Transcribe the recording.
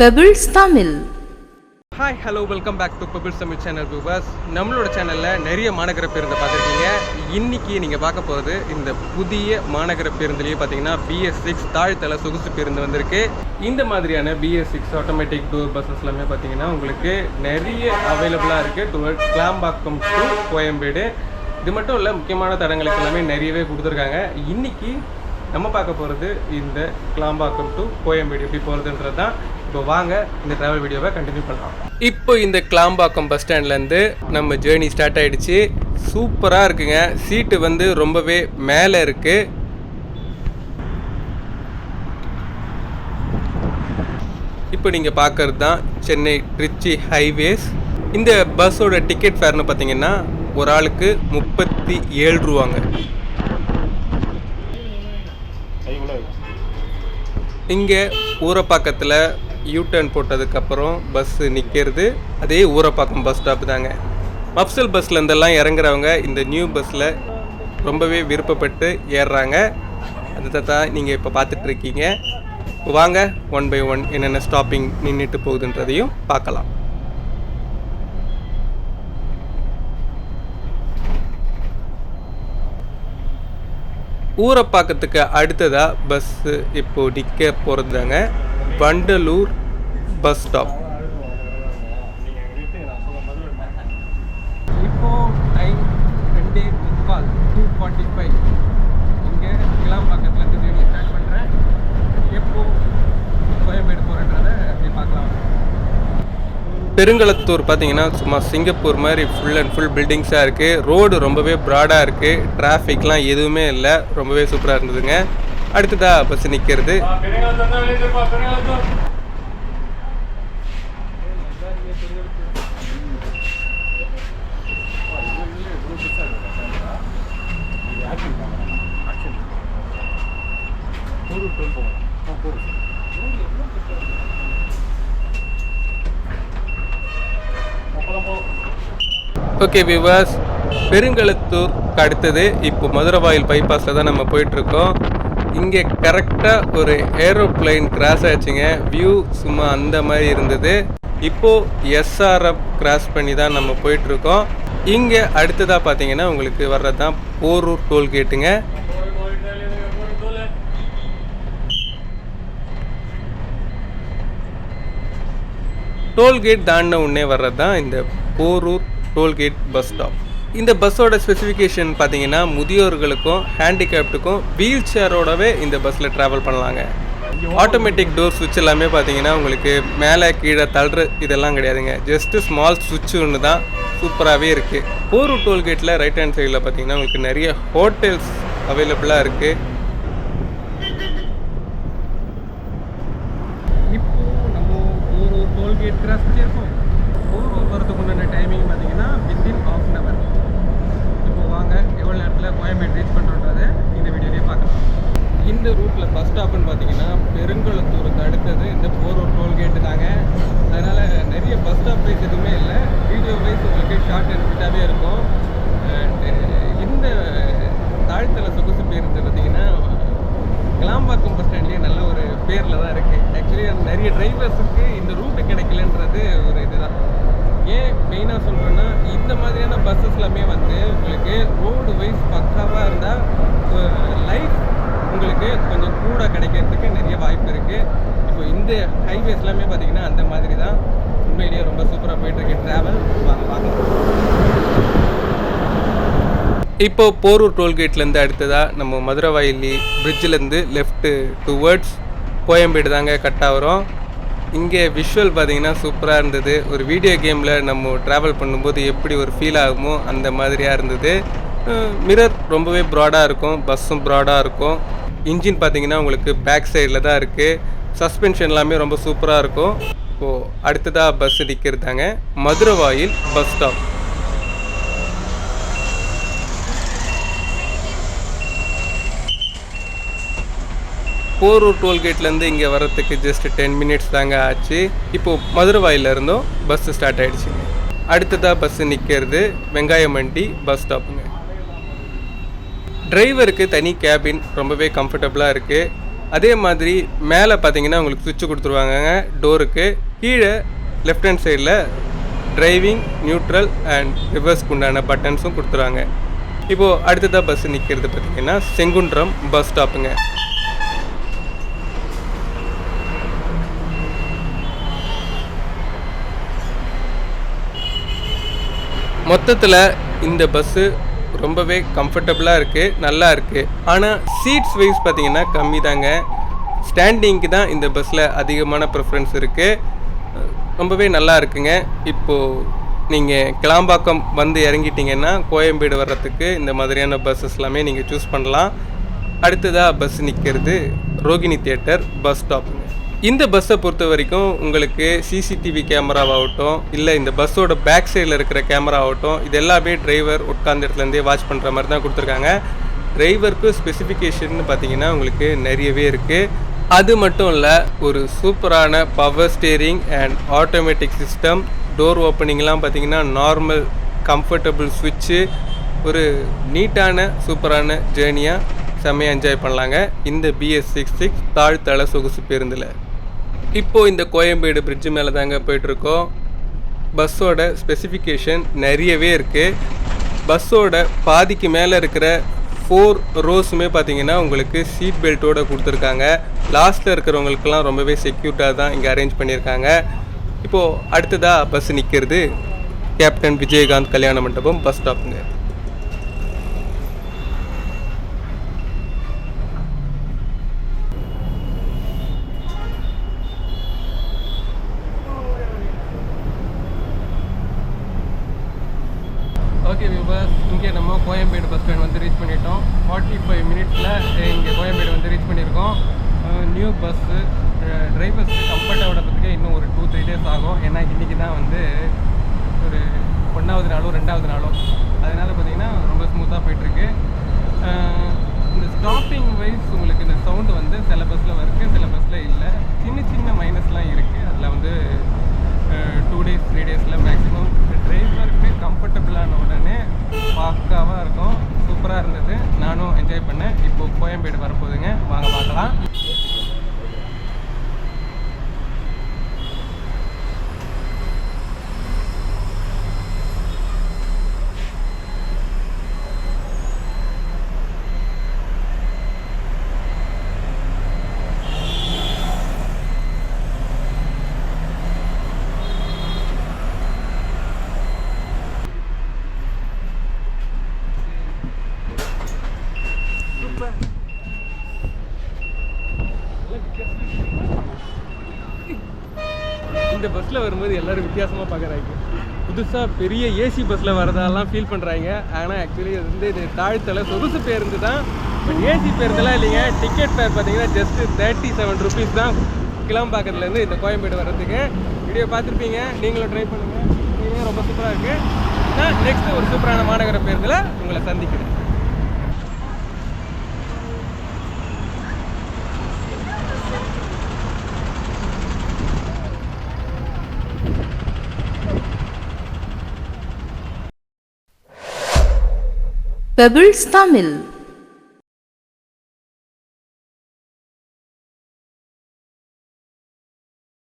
Pebbles Tamil hi hello welcome back to Pebbles Tamil channel viewers நம்மளோட சேனலில் நிறைய மாநகர பேருந்தை பார்த்துருக்கீங்க. இன்னைக்கு நீங்கள் பார்க்க போகிறது இந்த புதிய மாநகர பேருந்துலேயே பார்த்தீங்கன்னா பிஎஸ் சிக்ஸ் தாழ்த்தல சொகுசு பேருந்து வந்திருக்கு. இந்த மாதிரியான BS six automatic tour buses எல்லாமே பார்த்தீங்கன்னா உங்களுக்கு நிறைய அவைலபிளாக இருக்குது டூ கிளாம்பாக்கம் டு கோயம்பேடு இது மட்டும் இல்லை முக்கியமான தடங்களுக்கு எல்லாமே நிறையவே கொடுத்துருக்காங்க. இன்றைக்கி நம்ம பார்க்க போகிறது இந்த கிளாம்பாக்கம் டு கோயம்பேடு எப்படி போகிறதுன்றது தான் இப்போ வாங்க இந்த ட்ராவல் வீடியோவை கண்டினியூ பண்ணலாம். இப்போ இந்த கிளாம்பாக்கம் பஸ் ஸ்டாண்ட்லேருந்து நம்ம ஜேர்னி ஸ்டார்ட் ஆகிடுச்சு சூப்பராக இருக்குங்க. சீட்டு வந்து ரொம்பவே மேலே இருக்குது இப்போ நீங்கள் பார்க்கறது தான் சென்னை ட்ரிச்சி ஹைவேஸ் இந்த பஸ்ஸோட டிக்கெட் ஃபேர்னு பார்த்தீங்கன்னா ஒரு ஆளுக்கு முப்பத்தி ஏழு ரூபாங்க. இங்கே ஊரை பக்கத்தில் யூ டர்ன் போட்டதுக்கப்புறம் பஸ்ஸு நிற்கிறது அதே ஊரப்பாக்கம் பஸ் ஸ்டாப் தாங்க. மப்சல் பஸ்ல இருந்தெல்லாம் இறங்குறவங்க இந்த நியூ பஸ்ஸில் ரொம்பவே விருப்பப்பட்டு ஏறுறாங்க. அதை தான் நீங்கள் இப்போ பார்த்துட்டு இருக்கீங்க. வாங்க ஒன் பை ஒன் என்னென்ன ஸ்டாப்பிங் நின்றுட்டு போகுதுன்றதையும் பார்க்கலாம். ஊரை பார்க்கறதுக்கு அடுத்ததாக பஸ்ஸு இப்போது நிற்க போகிறதாங்க வண்டலூர் பஸ் ஸ்டாப் இப்போ டைம் ரெண்டே முக்கால் டூ ஃபார்ட்டி ஃபைவ் இங்கே கிளாம்பாக்கத்துலேருந்து ஜேர்னி ஸ்டார்ட் பண்ணுறேன் எப்போ கோயம்பேடு போகிறன்றதை அப்படி பார்க்கலாம். பெருங்களத்தூர் பார்த்தீங்கன்னா சும்மா சிங்கப்பூர் மாதிரி ஃபுல் அண்ட் ஃபுல் பில்டிங்ஸாக இருக்குது ரோடு ரொம்பவே ப்ராடாக இருக்குது டிராஃபிக்லாம் எதுவுமே இல்லை. ரொம்பவே சூப்பராக இருந்ததுங்க. அடுத்ததா பஸ் நிற்கிறது ஓகே விவாஸ் பெருங்கலத்தூர் அடுத்தது. இப்போ மதுரவாயில் பைபாஸில் தான் நம்ம போயிட்டுருக்கோம் இங்கே கரெக்டாக ஒரு ஏரோப்ளைன் கிராஸ் ஆச்சுங்க வியூ சும்மா அந்த மாதிரி இருந்தது. இப்போது எஸ்ஆர்எஃப் கிராஸ் பண்ணி தான் நம்ம போயிட்டுருக்கோம். இங்கே அடுத்ததாக பார்த்தீங்கன்னா உங்களுக்கு வர்றது தான் போரூர் டோல்கேட்டுங்க டோல்கேட் தாண்டின உடனே வர்றது தான் இந்த போரூர் டோல்கேட் பஸ் ஸ்டாப் இந்த பஸ்ஸோட ஸ்பெசிஃபிகேஷன் பார்த்தீங்கன்னா முதியோர்களுக்கும் ஹேண்டிகேப்டுக்கும் வீல் சேரோடவே இந்த பஸ்ஸில் ட்ராவல் பண்ணலாங்க. ஆட்டோமேட்டிக் டோர் சுவிட்ச் எல்லாமே பார்த்தீங்கன்னா உங்களுக்கு மேலே கீழே தள்ளுற இதெல்லாம் கிடையாதுங்க. ஜஸ்ட்டு ஸ்மால் சுவிட்ச் ஒன்று தான் சூப்பராகவே இருக்குது போரூர் டோல்கேட்டில் ரைட் ஹேண்ட் சைடில் பார்த்தீங்கன்னா உங்களுக்கு நிறைய ஹோட்டல்ஸ் அவைலபிளாக இருக்குது இப்போது நம்ம ஒரு டோல்கேட் கிராஸ் பண்ணியிருக்கோம் போர் வரதுக்கு முன்னாடி டைமிங் பார்த்தீங்கன்னா வித்தின் ஆஃப் வாங்க. எவ்வளோ நேரத்தில் கோயம்பேடு ரீச் பண்ணுறோன்றதை இந்த வீடியோலேயே பார்க்கலாம். இந்த ரூட்டில் பஸ் ஸ்டாப்னு பார்த்தீங்கன்னா பெருங்குளத்தூருக்கு அடுத்தது இந்த போரூர் டோல்கேட்டு தாங்க. அதனால் நிறைய பஸ் ஸ்டாப் வைஸ் எதுவுமே இல்லை. வீடியோ வைஸ் உங்களுக்கு ஷார்ட் அண்ட் ஃபிட்டாகவே இருக்கும். இந்த தாழ்த்தள சொகுசு பேருந்து பார்த்தீங்கன்னா கிளாம்பாக்கம் பஸ் ஸ்டாண்ட்லேயே நல்ல ஒரு பேரில் தான் இருக்குது ஆக்சுவலி நிறைய டிரைவர்ஸுக்கு இந்த ரூட்டு கிடைக்கலன்றது ஒரு இதுதான். ஏன் மெயினாக சொல்கிறேன்னா இந்த மாதிரியான பஸ்ஸஸ் எல்லாமே வந்து உங்களுக்கு ரோடு வைஸ் பக்காவாக இருந்தால் லைஃப் உங்களுக்கு கொஞ்சம் கூட கிடைக்கிறதுக்கு நிறைய வாய்ப்பு இருக்குது இப்போ இந்த ஹைவேஸ் எல்லாமே பார்த்தீங்கன்னா அந்த மாதிரி தான் உண்மையிலேயே ரொம்ப சூப்பராக போயிட்டுருக்கு ட்ராவல் வாங்க பார்க்கலாம். இப்போ போரூர் டோல்கேட்லேருந்து அடுத்ததாக நம்ம மதுரவாயிலி பிரிட்ஜிலேருந்து லெஃப்ட்டு டுவர்ட்ஸ் கோயம்பேடு தாங்க கட் ஆகிறோம். இங்கே விஷுவல் பார்த்தீங்கன்னா சூப்பராக இருந்தது. ஒரு வீடியோ கேமில் நம்ம ட்ராவல் பண்ணும்போது எப்படி ஒரு ஃபீல் ஆகுமோ அந்த மாதிரியாக இருந்தது. மிரர் ரொம்பவே ப்ராடாக இருக்கும். பஸ்ஸும் ப்ராடாக இருக்கும். இன்ஜின் பார்த்தீங்கன்னா உங்களுக்கு பேக் சைடில் தான் இருக்குது சஸ்பென்ஷன் எல்லாமே ரொம்ப சூப்பராக இருக்கும். இப்போது அடுத்ததாக பஸ் நிற்கிறதாங்க மதுரவாயில் பஸ் ஸ்டாப் போரூர் டோல்கேட்லேருந்து இங்கே வரத்துக்கு ஜஸ்ட் டென் மினிட்ஸ் தாங்க ஆச்சு. இப்போது மதுரவாயிலிருந்தும் பஸ் ஸ்டார்ட் ஆகிடுச்சு அடுத்ததாக பஸ்ஸு நிற்கிறது வெங்காயமண்டி பஸ் ஸ்டாப்புங்க டிரைவருக்கு தனி கேபின் ரொம்பவே கம்ஃபர்டபுளாக இருக்குது அதே மாதிரி மேலே பார்த்தீங்கன்னா உங்களுக்கு சுவிட்ச் கொடுத்துருவாங்க டோருக்கு கீழே லெஃப்ட் ஹேண்ட் சைடில் டிரைவிங் நியூட்ரல் அண்ட் ரிவர்ஸ்க்கு உண்டான பட்டன்ஸும் கொடுத்துருவாங்க. இப்போது அடுத்ததாக பஸ் நிற்கிறது பார்த்தீங்கன்னா செங்குன்றம் பஸ் ஸ்டாப்புங்க மொத்தத்தில் இந்த பஸ்ஸு ரொம்பவே கம்ஃபர்டபுளாக இருக்குது நல்லா இருக்குது ஆனால் சீட்ஸ் வைஸ் பார்த்தீங்கன்னா கம்மி தாங்க. ஸ்டாண்டிங்க்கு தான் இந்த பஸ்ஸில் அதிகமான ப்ரிஃபரன்ஸ் இருக்குது ரொம்பவே நல்லா இருக்குங்க. இப்போது நீங்கள் கிளாம்பாக்கம் வந்து இறங்கிட்டீங்கன்னா கோயம்பேடு வர்றதுக்கு இந்த மாதிரியான பஸ்ஸஸ் எல்லாமே நீங்கள் சூஸ் பண்ணலாம். அடுத்ததாக பஸ் நிற்கிறது ரோகிணி தியேட்டர் பஸ் ஸ்டாப்புங்க இந்த பஸ்ஸை பொறுத்த வரைக்கும் உங்களுக்கு சிசிடிவி கேமராவாகட்டும் இல்லை இந்த பஸ்ஸோட பேக் சைடில் இருக்கிற கேமரா ஆகட்டும் இது எல்லாமே டிரைவர் உட்கார்ந்த இடத்துலேருந்தே வாட்ச் பண்ணுற மாதிரி தான் கொடுத்துருக்காங்க. டிரைவருக்கு ஸ்பெசிஃபிகேஷன் பார்த்தீங்கன்னா உங்களுக்கு நிறையவே இருக்குது அது மட்டும் இல்லை ஒரு சூப்பரான power steering and automatic system door ஓப்பனிங்லாம் பார்த்தீங்கன்னா நார்மல் கம்ஃபர்டபுள் ஸ்விட்சு ஒரு நீட்டான சூப்பரான ஜேர்னியாக செம்மையாக என்ஜாய் பண்ணலாங்க. இந்த பிஎஸ் சிக்ஸ் சிக்ஸ் தாழ்த்தள சொகுசு பேருந்தில். இப்போது இந்த கோயம்பேடு பிரிட்ஜு மேலே தாங்க போயிட்டுருக்கோம். பஸ்ஸோட ஸ்பெசிஃபிகேஷன் நிறையவே இருக்குது பஸ்ஸோட பாதிக்கு மேலே இருக்கிற ஃபோர் ரோஸுமே பார்த்தீங்கன்னா உங்களுக்கு சீட் பெல்ட்டோட கொடுத்துருக்காங்க. லாஸ்ட்டில் இருக்கிறவங்களுக்கெல்லாம் ரொம்பவே செக்யூர்டாக தான் இங்கே அரேஞ்ச் பண்ணியிருக்காங்க. இப்போது அடுத்ததாக பஸ் நிற்கிறது கேப்டன் விஜயகாந்த் கல்யாண மண்டபம் பஸ் ஸ்டாப்புங்க ஓகே வியூவர்ஸ் இங்கே நம்ம கோயம்பேடு பஸ் ஸ்டாண்ட் வந்து ரீச் பண்ணிட்டோம். ஃபார்ட்டி ஃபைவ் மினிட்ஸில் இங்கே கோயம்பேடு வந்து ரீச் பண்ணியிருக்கோம். நியூ பஸ்ஸு டிரைவர்ஸ் கம்ஃபர்ட்டாக விடறதுக்கு இன்னும் ஒரு டூ த்ரீ டேஸ் ஆகும். ஏன்னா இன்றைக்கி தான் வந்து ஒரு ஒன்றாவது நாளோ ரெண்டாவது நாளோ. அதனால் பார்த்தீங்கன்னா ரொம்ப ஸ்மூத்தாக போயிட்டுருக்கு. இந்த ஸ்டாப்பிங் வைஸ் உங்களுக்கு இந்த சவுண்டு வந்து சில பஸ்ஸில் இருக்குது சில பஸ்ஸில் இல்லை. சின்ன சின்ன மைனஸ்லாம் இருக்குது அதில் வந்து டூ டேஸ் த்ரீ டேஸில் மேக்ஸிமம் டிரைவருக்கு கம்ஃபர்டபுளான உடனே பக்காவாக இருக்கும். சூப்பராக இருந்தது. நானும் என்ஜாய் பண்ணேன். இப்போ கோயம்பேடு வரப்போகுதுங்க. வாங்க பார்க்கலாம். இந்த பஸ்ஸில் வரும்போது எல்லோரும் வித்தியாசமாக பார்க்குறாங்க புதுசாக பெரிய ஏசி பஸ்ஸில் வரதெல்லாம் ஃபீல் பண்ணுறாங்க ஆனால் ஆக்சுவலி அது வந்து இது தாழ்த்தலை சொகுசு பேருந்து தான். பட் ஏசி பேருந்துலாம் இல்லைங்க. டிக்கெட் ஃபேர் பார்த்தீங்கன்னா ஜஸ்ட்டு தேர்ட்டி செவன் ருபீஸ் தான். கிளம்பாக்கத்துலேருந்து இந்த கோயம்பேடு வர்றதுக்கு. வீடியோ பார்த்துருப்பீங்க. நீங்களும் ட்ரை பண்ணுங்கள் ரொம்ப சூப்பராக இருக்குது நான் நெக்ஸ்ட்டு ஒரு சூப்பரான மாநகர பேருந்தில் உங்களை சந்திக்கிறேன். பெபிள்ஸ் தமிழ்